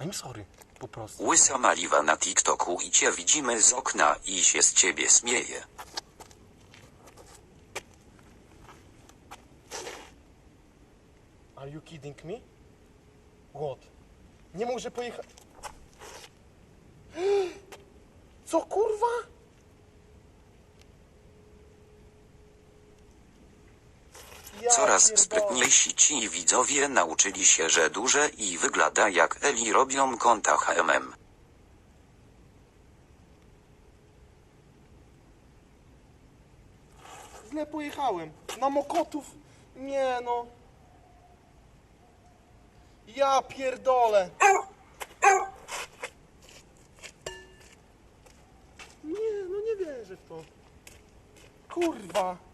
I'm sorry, po prostu. Łysa Maliwa na TikToku i cię widzimy z okna i się z ciebie śmieje. Are you kidding me? What? Nie może pojechać... Co kurwa? Coraz sprytniejsi ci widzowie nauczyli się, że duże i wygląda jak Eli robią konta HMM. Źle pojechałem. Na Mokotów. Nie no. Ja pierdolę. Nie, no nie wierzę w to. Kurwa.